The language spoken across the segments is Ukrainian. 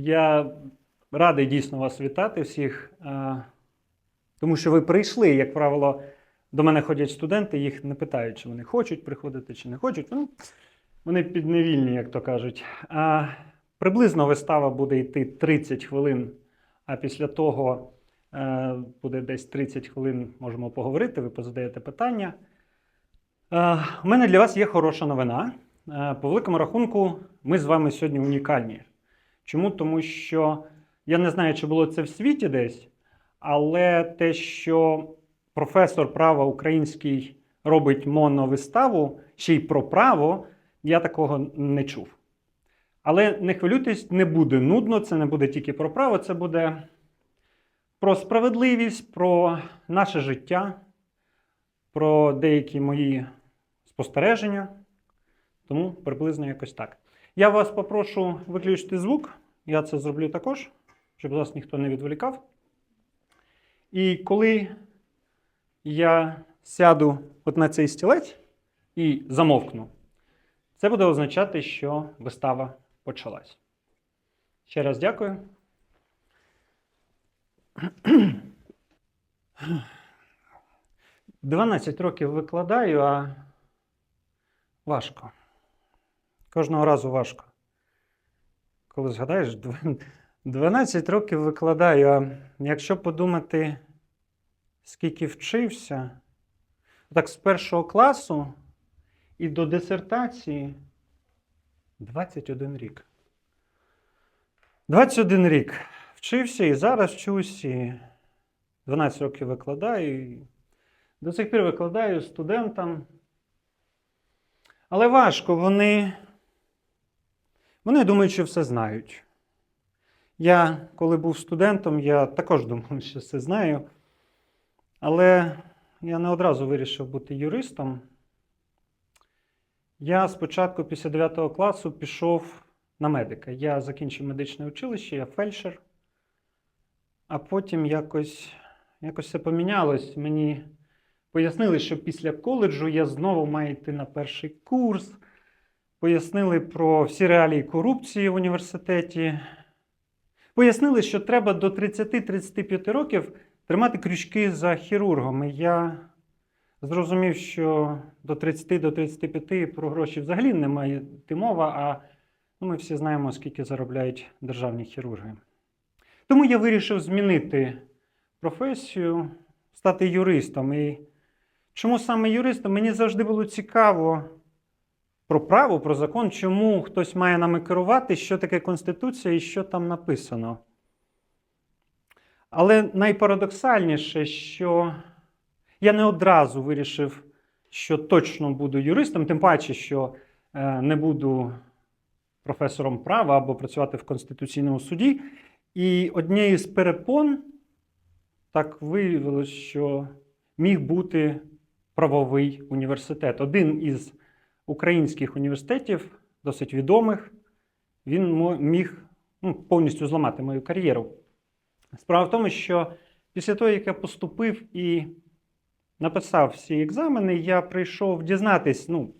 Я радий дійсно вас вітати всіх, е, тому що ви прийшли, як правило, до мене ходять студенти, їх не питають, чи вони хочуть приходити, чи не хочуть. Ну, вони підневільні, як то кажуть. Приблизно вистава буде йти 30 хвилин, а після того е, буде десь 30 хвилин, можемо поговорити, ви позадаєте питання. Е, У мене для вас є хороша новина. По великому рахунку, ми з вами сьогодні унікальні. Чому? Тому що я не знаю, чи було це в світі десь, але те, що професор права український робить моновиставу, ще й про право, я такого не чув. Але не хвилюйтесь, не буде нудно, це не буде тільки про право, це буде про справедливість, про наше життя, про деякі мої спостереження. Тому приблизно якось так. Я вас попрошу виключити звук. Я це зроблю також, щоб вас ніхто не відволікав. І коли я сяду от на цей стілець і замовкну, це буде означати, що вистава почалась. Ще раз дякую. Дванадцять років викладаю, а важко. Кожного разу важко. Коли згадаєш, 12 років викладаю, а якщо подумати, скільки вчився, так з першого класу і до дисертації 21 рік. 21 рік вчився і зараз вчусь, і 12 років викладаю. І до сих пір викладаю студентам. Але важко, вони, вони думають, що все знають. Я, коли був студентом, я також думав, що все знаю. Але я не одразу вирішив бути юристом. Я спочатку, після 9 класу, пішов на медика. Я закінчив медичне училище, я фельдшер. А потім якось, якось все помінялось. Мені пояснили, що після коледжу я знову маю йти на перший курс. Пояснили про всі реалії корупції в університеті. Пояснили, що треба до 30-35 років тримати крючки за хірургом. І я зрозумів, що до 30 до 35 про гроші взагалі не має йти мова, а ну, ми всі знаємо, скільки заробляють державні хірурги. Тому я вирішив змінити професію, стати юристом. І чому саме юристом? Мені завжди було цікаво про право, про закон, чому хтось має нами керувати, що таке Конституція і що там написано. Але найпарадоксальніше, що я не одразу вирішив, що точно буду юристом, тим паче, що е, не буду професором права або працювати в Конституційному суді. І однією з перепон так виявилось, що міг бути правовий університет. Один із українських університетів, досить відомих, він міг ну, повністю зламати мою кар'єру. Справа в тому, що після того, як я поступив і написав всі екзамени, я прийшов дізнатись ну,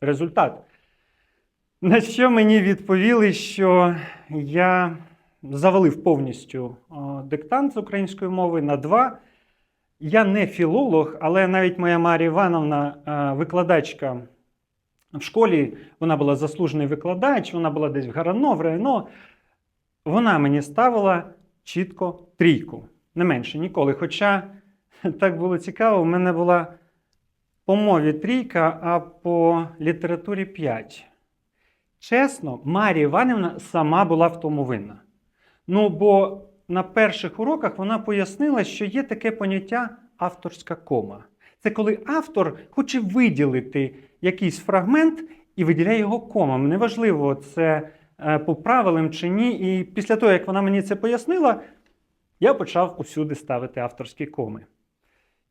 результат. На що мені відповіли, що я завалив повністю диктант з української мови на два. Я не філолог, але навіть моя Марія Івановна, викладачка в школі, вона була заслужений викладач, вона була десь в Гарано, в Рено. Вона мені ставила чітко трійку, не менше ніколи. Хоча так було цікаво, в мене була по мові трійка, а по літературі 5. Чесно, Марія Іванівна сама була в тому винна. Ну, бо на перших уроках вона пояснила, що є таке поняття авторська кома. Це коли автор хоче виділити якийсь фрагмент і виділяє його комами. Неважливо, це е, по правилам чи ні. І після того, як вона мені це пояснила, я почав усюди ставити авторські коми.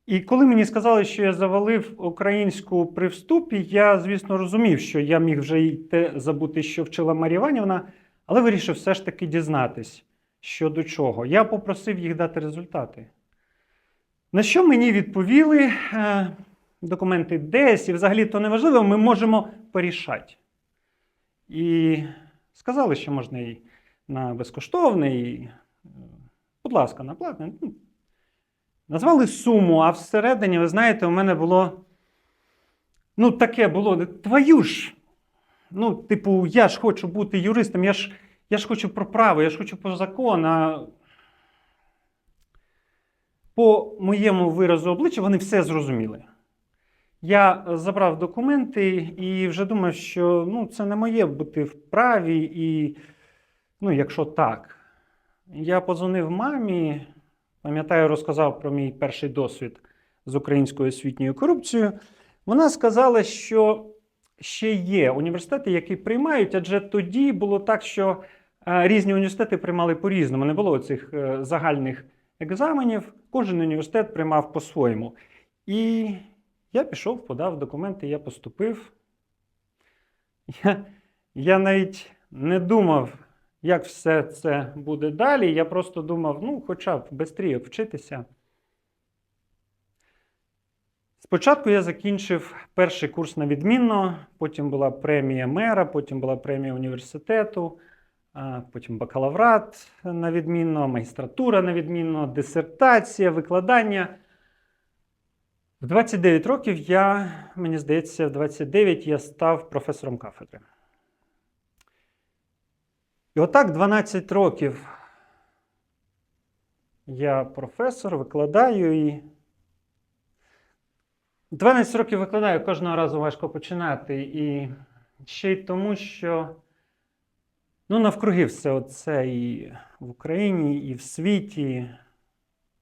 І коли мені сказали, що я завалив українську при вступі, я, звісно, розумів, що я міг вже й те забути, що вчила Марія Іванівна, але вирішив все ж таки дізнатись, що до чого. Я попросив їх дати результати. На що мені відповіли е, документи десь, і взагалі то неважливо, ми можемо порішати. І сказали, що можна і на безкоштовний. е, Будь ласка, на платний. Ну, Назвали суму, а всередині, ви знаєте, у мене було. Ну, таке було. Твою ж. Ну, типу, я ж хочу бути юристом, я ж, я ж хочу про право, я ж хочу про закон. А по моєму виразу обличчя вони все зрозуміли. Я забрав документи і вже думав, що ну, це не моє бути в праві, і ну, якщо так. Я позвонив мамі, пам'ятаю, розказав про мій перший досвід з українською освітньою корупцією. Вона сказала, що ще є університети, які приймають, адже тоді було так, що е, різні університети приймали по-різному. Не було цих загальних екзаменів, кожен університет приймав по-своєму. І я пішов, подав документи, я поступив. Я, я навіть не думав, як все це буде далі. Я просто думав, ну, хоча б швидше вчитися. Спочатку я закінчив перший курс на відмінно, потім була премія мера, потім була премія університету, потім бакалаврат на відмінно, магістратура на відмінно, дисертація, викладання. В 29 років я, мені здається, в 29 я став професором кафедри. І отак 12 років я професор, викладаю і 12 років викладаю, кожного разу важко починати. І ще й тому, що ну, навкруги все це і в Україні, і в світі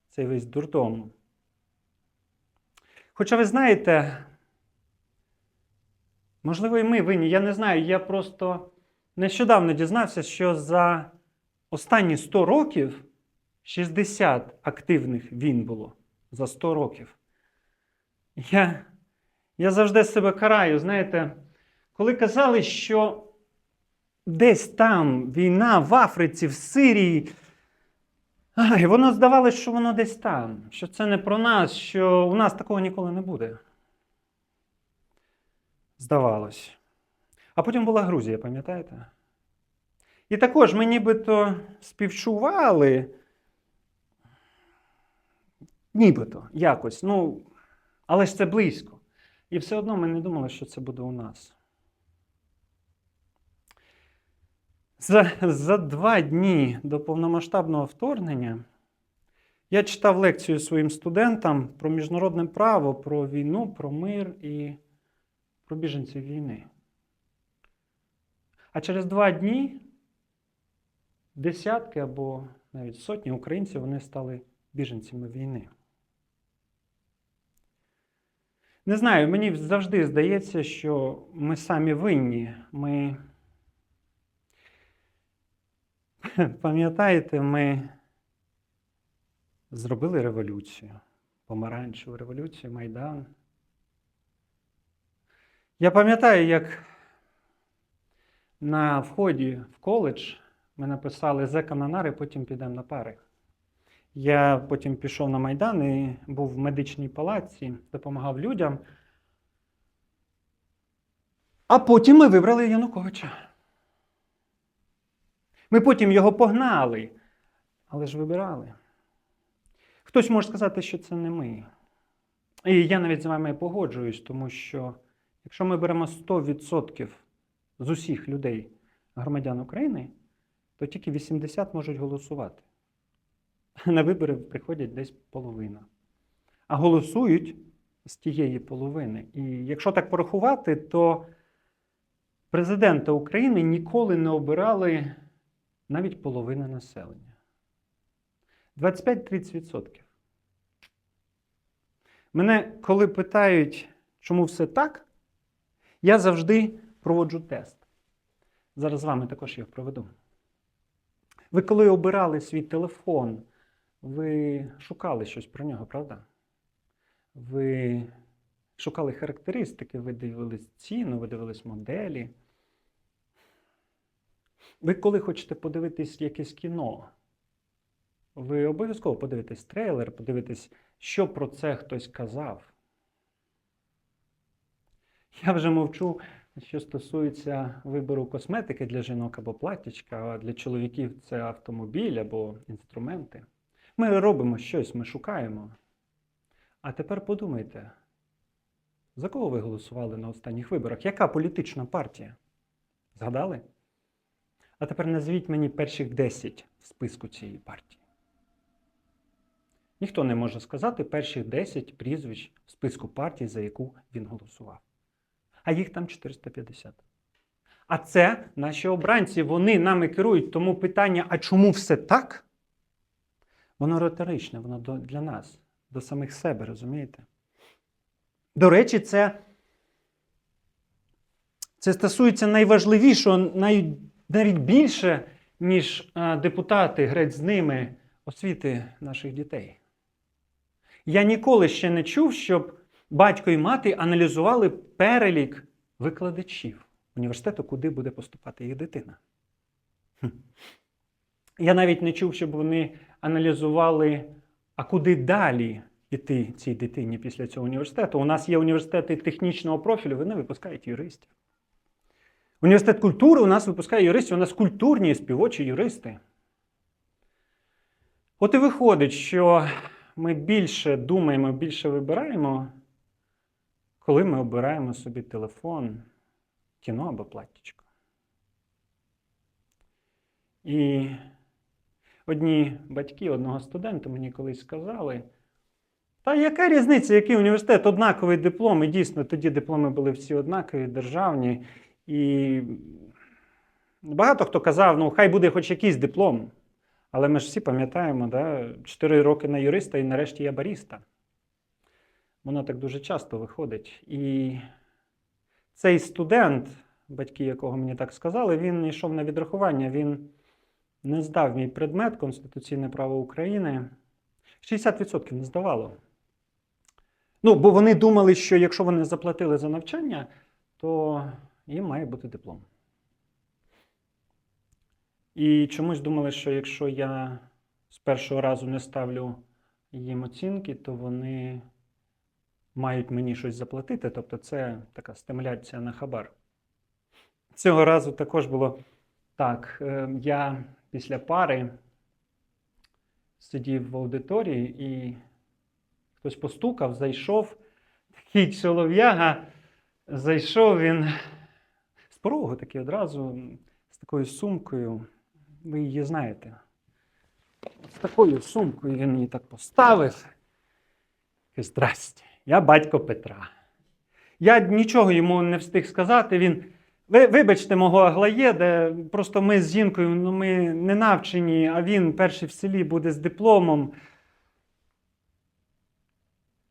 цей весь дурдом. Хоча ви знаєте, можливо, і ми винні, я не знаю, я просто нещодавно дізнався, що за останні 100 років 60 активних війн було за 100 років. Я, я завжди себе караю, знаєте, коли казали, що десь там війна в Африці, в Сирії. Ай, воно здавалося, що воно десь там, що це не про нас, що у нас такого ніколи не буде. Здавалось. А потім була Грузія, пам'ятаєте? І також ми нібито співчували. Нібито якось. Ну, але ж це близько. І все одно ми не думали, що це буде у нас. За, за два дні до повномасштабного вторгнення я читав лекцію своїм студентам про міжнародне право, про війну, про мир і про біженців війни. А через два дні десятки або навіть сотні українців вони стали біженцями війни. Не знаю, мені завжди здається, що ми самі винні. Ми Пам'ятаєте, ми зробили революцію, помаранчеву революцію, Майдан. Я пам'ятаю, як на вході в коледж ми написали зека на нари, потім підемо на пари. Я потім пішов на Майдан і був в медичній палаці, допомагав людям. А потім ми вибрали Януковича. Ми потім його погнали, але ж вибирали. Хтось може сказати, що це не ми. І я навіть з вами погоджуюсь, тому що якщо ми беремо 100% з усіх людей, громадян України, то тільки 80 можуть голосувати. На вибори приходять десь половина. А голосують з тієї половини. І якщо так порахувати, то президента України ніколи не обирали навіть половина населення. 25-30%. Мене, коли питають, чому все так, я завжди проводжу тест. Зараз з вами також їх проведу. Ви коли обирали свій телефон, ви шукали щось про нього, правда? Ви шукали характеристики, ви дивились ціну, ви дивились моделі. Ви коли хочете подивитись якесь кіно, ви обов'язково подивитесь трейлер, подивитесь, що про це хтось казав. Я вже мовчу Що стосується вибору косметики для жінок або платтячка, а для чоловіків це автомобіль або інструменти. Ми робимо щось, ми шукаємо. А тепер подумайте, за кого ви голосували на останніх виборах? Яка політична партія? Згадали? А тепер назвіть мені перших 10 в списку цієї партії. Ніхто не може сказати перших 10 прізвищ в списку партій, за яку він голосував. А їх там 450. А це наші обранці, вони нами керують. Тому питання, а чому все так? Воно риторичне, воно для нас, до самих себе, розумієте? До речі, це, це стосується найважливішого, най, навіть більше, ніж е, депутати, греть з ними, освіти наших дітей. Я ніколи ще не чув, щоб батько і мати аналізували перелік викладачів університету, куди буде поступати їх дитина. Я навіть не чув, щоб вони аналізували, а куди далі йти цій дитині після цього університету. У нас є університети технічного профілю, вони випускають юристів. Університет культури у нас випускає юристів, у нас культурні співочі юристи. От і виходить, що ми більше думаємо, більше вибираємо, коли ми обираємо собі телефон, кіно або платтячко. І одні батьки одного студента мені колись сказали, та яка різниця, який університет, однаковий диплом, і дійсно тоді дипломи були всі однакові, державні. І багато хто казав, ну хай буде хоч якийсь диплом. Але ми ж всі пам'ятаємо, да, 4 роки на юриста і нарешті я баріста. Воно так дуже часто виходить. І цей студент, батьки якого мені так сказали, він йшов на відрахування, він не здав мій предмет Конституційне право України. 60% не здавало. Ну, бо вони думали, що якщо вони заплатили за навчання, то їм має бути диплом. І чомусь думали, що якщо я з першого разу не ставлю їм оцінки, то вони мають мені щось заплатити. Тобто це така стимуляція на хабар. Цього разу також було так. е, Я після пари сидів в аудиторії і хтось постукав, зайшов. Такий чолов'яга, зайшов він з порогу такий одразу з такою сумкою. Ви її знаєте. З такою сумкою він її так поставив. І здрасте, я батько Петра. Я нічого йому не встиг сказати. Він. Ви, вибачте мого аглаєде, просто ми з жінкою ну, ми не навчені, а він перший в селі буде з дипломом.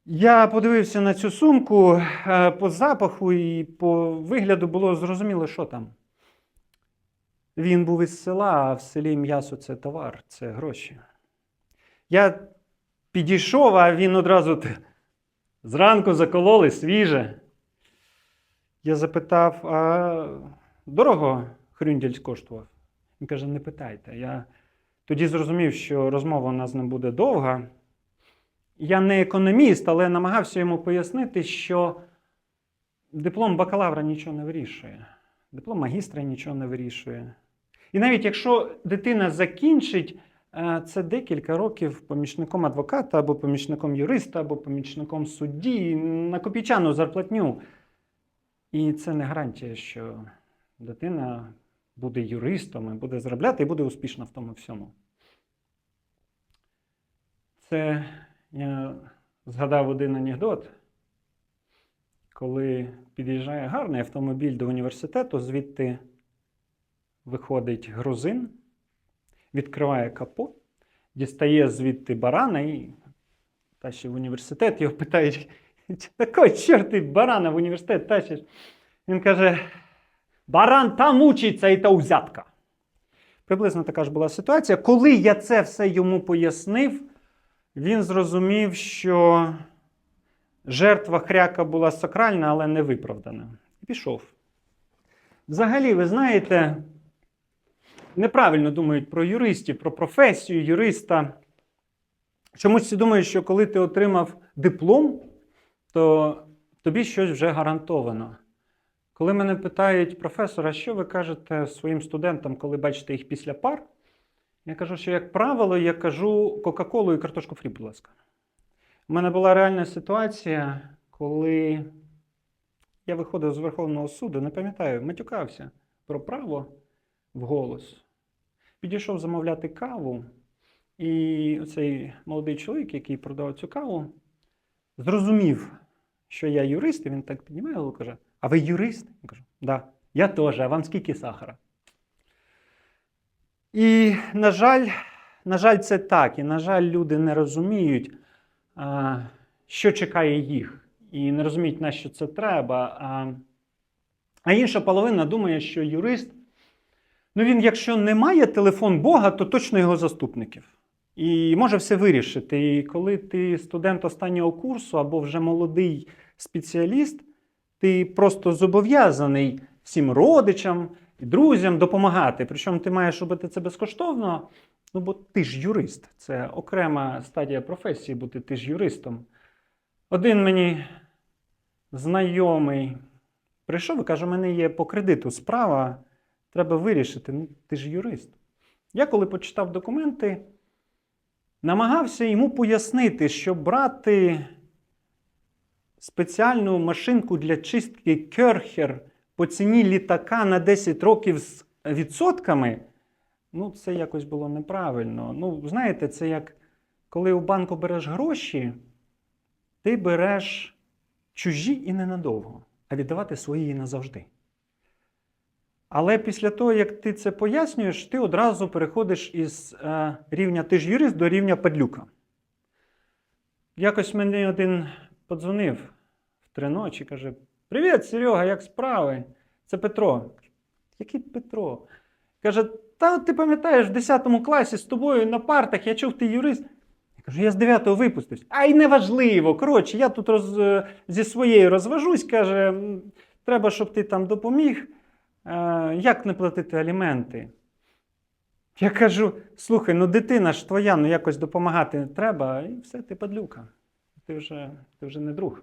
Я подивився на цю сумку е, по запаху і по вигляду було зрозуміло, що там. Він був із села, а в селі м'ясо це товар, це гроші. Я підійшов, а він одразу зранку закололи свіже. Я запитав, а дорого хрюндяль коштував? Він каже, не питайте. Я тоді зрозумів, що розмова у нас не буде довга. Я не економіст, але намагався йому пояснити, що диплом бакалавра нічого не вирішує, диплом магістра нічого не вирішує. І навіть якщо дитина закінчить, е, це декілька років помічником адвоката, або помічником юриста, або помічником судді на копійчану зарплатню. І це не гарантія, що дитина буде юристом, і буде заробляти і буде успішна в тому всьому. Це я згадав один анекдот, коли під'їжджає гарний автомобіль до університету, звідти виходить грузин, відкриває капот, дістає звідти барана і тащить в університет. Його питають, такой чорт ти барана в університет тащиш. Він каже: баран там учиться і та взятка. Приблизно така ж була ситуація. Коли я це все йому пояснив, він зрозумів, що жертва хряка була сакральна, але не виправдана. І пішов. Взагалі, ви знаєте, неправильно думають про юристів, про професію юриста. Чомусь всі думають, що коли ти отримав диплом, то тобі щось вже гарантовано. Коли мене питають, професор, а що ви кажете своїм студентам, коли бачите їх після пар? Я кажу, що, як правило, я кажу Кока-Колу і картошку фрі, будь ласка. У мене була реальна ситуація, коли я виходив з Верховного суду, не пам'ятаю, матюкався про право в голос. Підійшов замовляти каву, і цей молодий чоловік, який продавав цю каву, зрозумів, що я юрист, і він так піднімає голову і каже: А ви юрист? Я кажу, да. Я теж, а вам скільки сахара? І, на жаль, на жаль, це так. І, на жаль, люди не розуміють, що чекає їх, і не розуміють, на що це треба. А, інша половина думає, що юрист, ну він, якщо не має телефон Бога, то точно його заступників. І може все вирішити. І коли ти студент останнього курсу або вже молодий спеціаліст, ти просто зобов'язаний всім родичам і друзям допомагати. Причому ти маєш робити це безкоштовно, ну бо ти ж юрист. Це окрема стадія професії бути ти ж юристом. Один мені знайомий прийшов і каже: у мене є по кредиту справа, треба вирішити. Ну, ти ж юрист. Я коли почитав документи, намагався йому пояснити, що брати спеціальну машинку для чистки керхер по ціні літака на 10 років з відсотками, ну, це якось було неправильно. Ну, знаєте, це як коли у банку береш гроші, ти береш чужі і ненадовго, а віддавати свої і назавжди. Але після того, як ти це пояснюєш, ти одразу переходиш із е, рівня ти ж юрист до рівня падлюка. Якось мені один подзвонив в три ночі, каже: Привіт, Серега, як справи? Це Петро. Який Петро? Каже, та ти пам'ятаєш, в 10 класі з тобою на партах я чув, ти юрист. Я кажу, я з 9-го випустився. Ай, неважливо. Коротше, я тут роз, е, зі своєю розважусь, каже, треба, щоб ти там допоміг. Е, як не платити аліменти? Я кажу: слухай, ну дитина ж твоя, ну якось допомагати треба, і все, ти падлюка. Ти вже, ти вже не друг.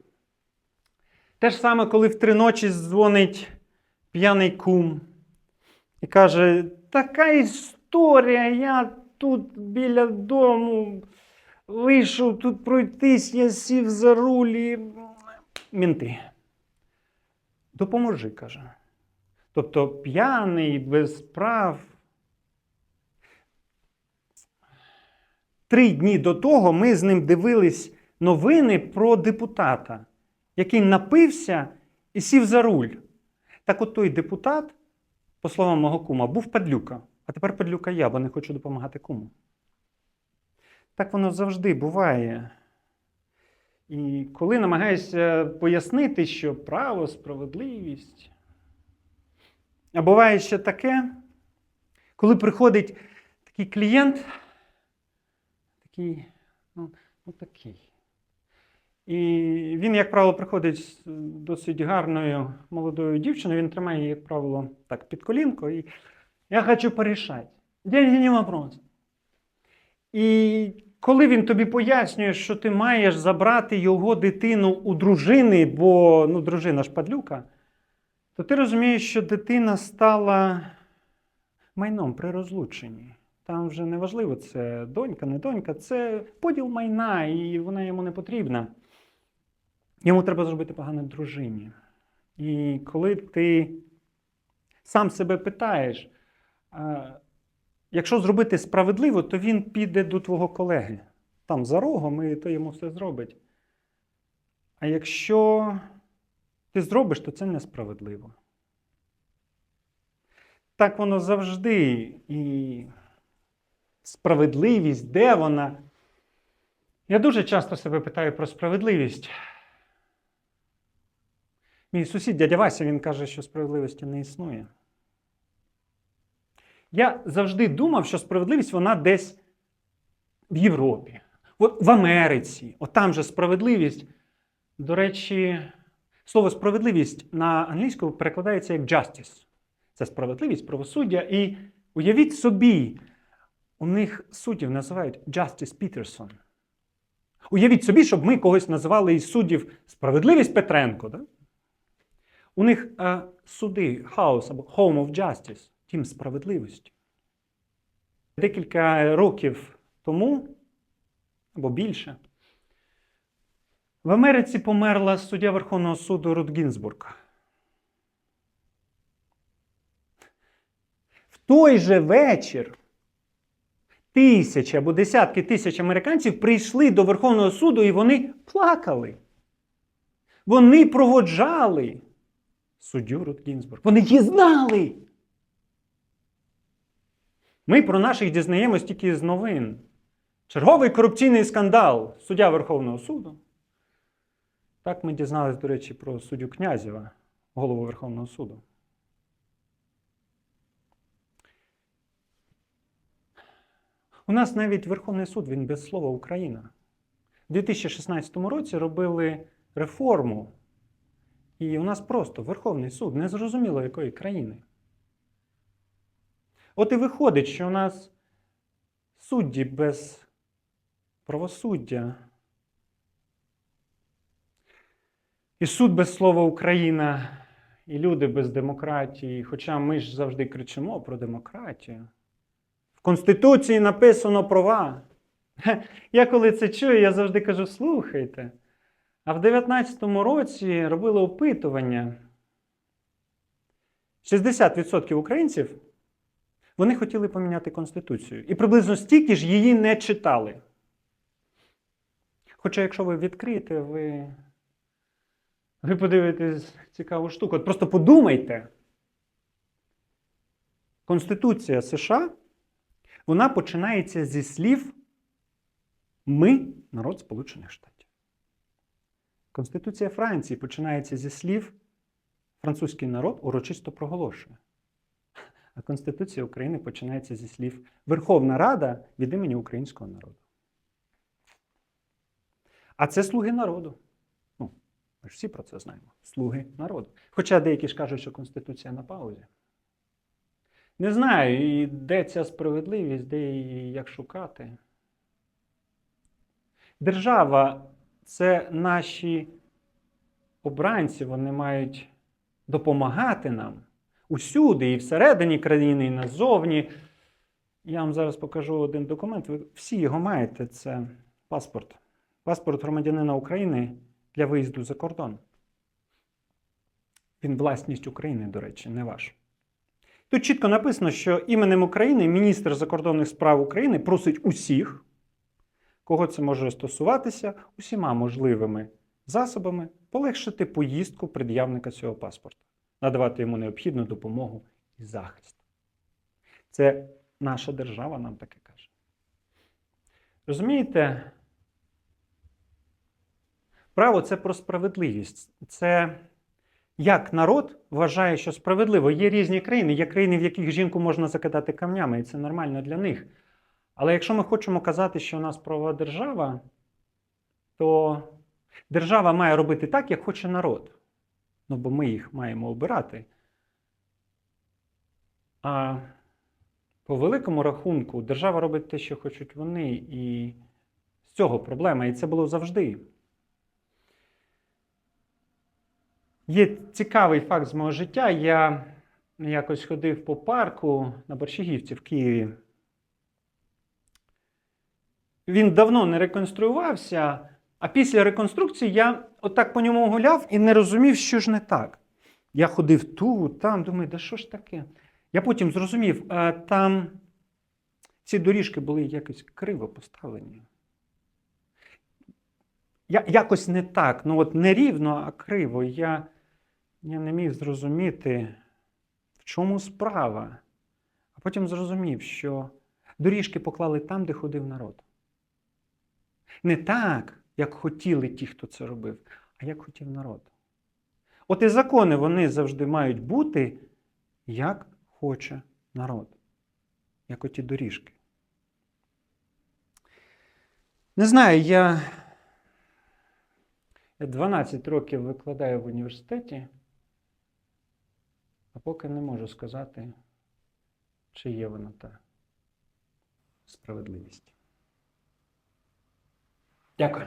Те ж саме, коли в три ночі дзвонить п'яний кум і каже: така історія, я тут біля дому вийшов тут пройтись, я сів за рулі. Мінти. Допоможи, каже. Тобто п'яний, без прав. Три дні до того ми з ним дивились новини про депутата, який напився і сів за руль. Так от той депутат, по словам мого кума, був падлюка. А тепер падлюка я, бо не хочу допомагати куму. Так воно завжди буває. І коли намагаєшся пояснити, що право, справедливість. А буває ще таке, коли приходить такий клієнт, такий, ну, ну такий. І він, як правило, приходить з досить гарною молодою дівчиною, він тримає її, як правило, так, під колінко, і я хочу порішати. Деньги не вопрос. І коли він тобі пояснює, що ти маєш забрати його дитину у дружини, бо ну, дружина ж падлюка, то ти розумієш, що дитина стала майном при розлученні. Там вже не важливо, це донька, не донька, це поділ майна, і вона йому не потрібна. Йому треба зробити погане дружині. І коли ти сам себе питаєш, якщо зробити справедливо, то він піде до твого колеги. Там за рогом, і то йому все зробить. А якщо ти зробиш, то це несправедливо. Так воно завжди. І справедливість, де вона? Я дуже часто себе питаю про справедливість. Мій сусід дядя Вася він каже, що справедливості не існує. Я завжди думав, що справедливість вона десь в Європі, от в Америці. От там же справедливість. До речі, слово справедливість на англійську перекладається як justice. Це справедливість, правосуддя. І уявіть собі, у них суддів називають Justice Peterson. Уявіть собі, щоб ми когось називали із суддів справедливість Петренко. Да? У них е, суди, хаос або Home of Justice, тім справедливості. Декілька років тому, або більше, в Америці померла суддя Верховного суду Рут Гінзбург. В той же вечір тисячі або десятки тисяч американців прийшли до Верховного суду і вони плакали. Вони проводжали суддю Рут Гінзбург. Вони її знали. Ми про наших дізнаємось тільки з новин. Черговий корупційний скандал суддя Верховного суду. Так ми дізналися, до речі, про суддю Князєва, голову Верховного суду. У нас навіть Верховний суд, він без слова Україна. У 2016 році робили реформу, і у нас просто Верховний суд незрозуміло якої країни. От і виходить, що у нас судді без правосуддя. І суд без слова Україна, і люди без демократії. Хоча ми ж завжди кричимо про демократію. В Конституції написано права. Я коли це чую, я завжди кажу: слухайте. А в 19-му році робили опитування. 60% українців вони хотіли поміняти Конституцію. І приблизно стільки ж її не читали. Хоча, якщо ви відкриєте, ви, ви подивитесь цікаву штуку. От просто подумайте. Конституція США вона починається зі слів Ми народ Сполучених Штатів. Конституція Франції починається зі слів Французький народ урочисто проголошує. А Конституція України починається зі слів Верховна Рада від імені українського народу. А це слуги народу. Ну, ми ж всі про це знаємо. Слуги народу. Хоча деякі ж кажуть, що Конституція на паузі. Не знаю, і де ця справедливість, де її як шукати. Держава це наші обранці, вони мають допомагати нам усюди, і всередині країни, і назовні. Я вам зараз покажу один документ. Ви всі його маєте. Це паспорт. Паспорт громадянина України для виїзду за кордон. Він власність України, до речі, не ваш. Тут чітко написано, що іменем України міністр закордонних справ України просить усіх, кого це може стосуватися, усіма можливими засобами полегшити поїздку пред'явника цього паспорта, надавати йому необхідну допомогу і захист. Це наша держава нам таке каже. Розумієте? Право це про справедливість. Це як народ вважає, що справедливо. Є різні країни, є країни, в яких жінку можна закидати камнями, і це нормально для них. Але якщо ми хочемо казати, що у нас правова держава, то держава має робити так, як хоче народ. Ну, бо ми їх маємо обирати. А по великому рахунку держава робить те, що хочуть вони, і з цього проблема. І це було завжди. Є цікавий факт з мого життя. Я якось ходив по парку на Борщагівці в Києві. Він давно не реконструювався, а після реконструкції я отак по ньому гуляв і не розумів, що ж не так. Я ходив тут, там, думаю, да що ж таке? Я потім зрозумів, а, там ці доріжки були якось криво поставлені. Я, якось не так, ну от не рівно, а криво. Я, я не міг зрозуміти, в чому справа. А потім зрозумів, що доріжки поклали там, де ходив народ. Не так, як хотіли ті, хто це робив, а як хотів народ. От і закони вони завжди мають бути, як хоче народ, як оті доріжки. Не знаю, я. Я 12 років викладаю в університеті, а поки не можу сказати, чи є вона та справедливість. Дякую.